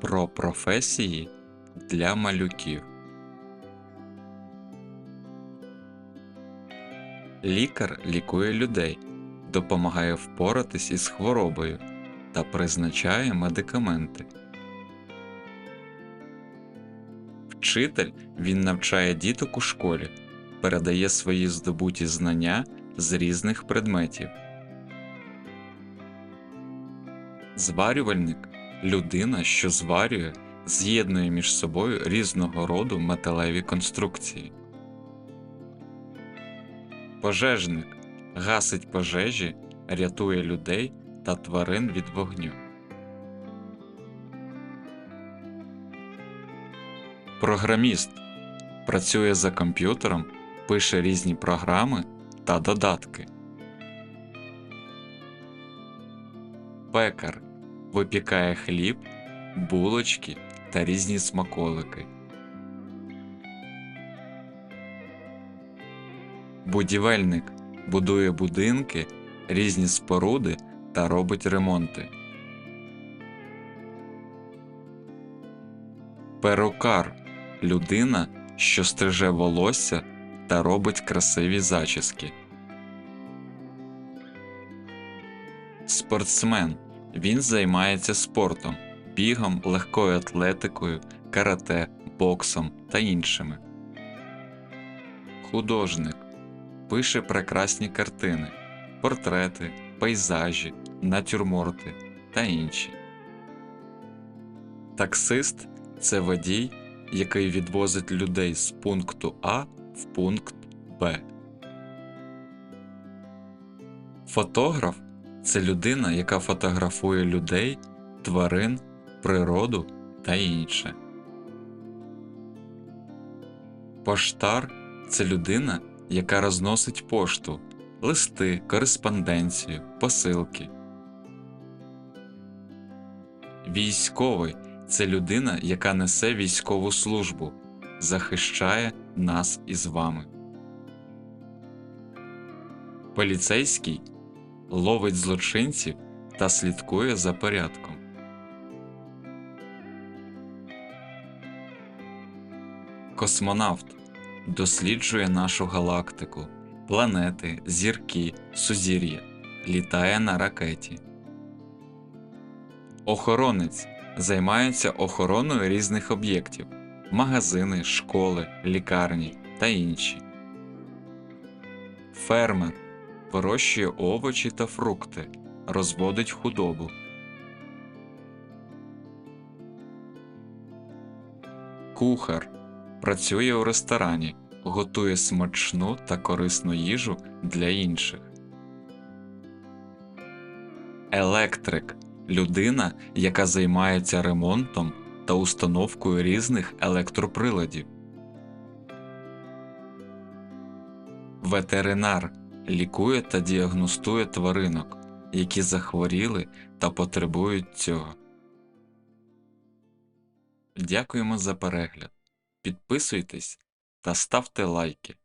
про професії для малюків. Лікар лікує людей, допомагає впоратись із хворобою та призначає медикаменти. Вчитель він навчає діток у школі, передає свої здобуті знання з різних предметів. Зварювальник людина, що зварює, з'єднує між собою різного роду металеві конструкції. Пожежник гасить пожежі, рятує людей та тварин від вогню. Програміст працює за комп'ютером, пише різні програми та додатки. Пекар випікає хліб, булочки та різні смаколики. Будівельник будує будинки, різні споруди та робить ремонти. Перукар людина, що стриже волосся та робить красиві зачіски. Спортсмен він займається спортом, бігом, легкою атлетикою, карате, боксом та іншими. Художник пише прекрасні картини, портрети, пейзажі, натюрморти та інші. Таксист це водій, який відвозить людей з пункту А в пункт Б. Фотограф це людина, яка фотографує людей, тварин, природу та інше. Поштар це людина, яка розносить пошту, листи, кореспонденцію, посилки. Військовий це людина, яка несе військову службу, захищає нас із вами. Поліцейський ловить злочинців та слідкує за порядком. Космонавт досліджує нашу галактику, планети, зірки, сузір'я, літає на ракеті. Охоронець займається охороною різних об'єктів магазини, школи, лікарні та інші. Фермер вирощує овочі та фрукти, розводить худобу. Кухар працює у ресторані, готує смачну та корисну їжу для інших. Електрик людина, яка займається ремонтом та установкою різних електроприладів. Ветеринар лікує та діагностує тваринок, які захворіли та потребують цього. Дякуємо за перегляд. Підписуйтесь та ставте лайки.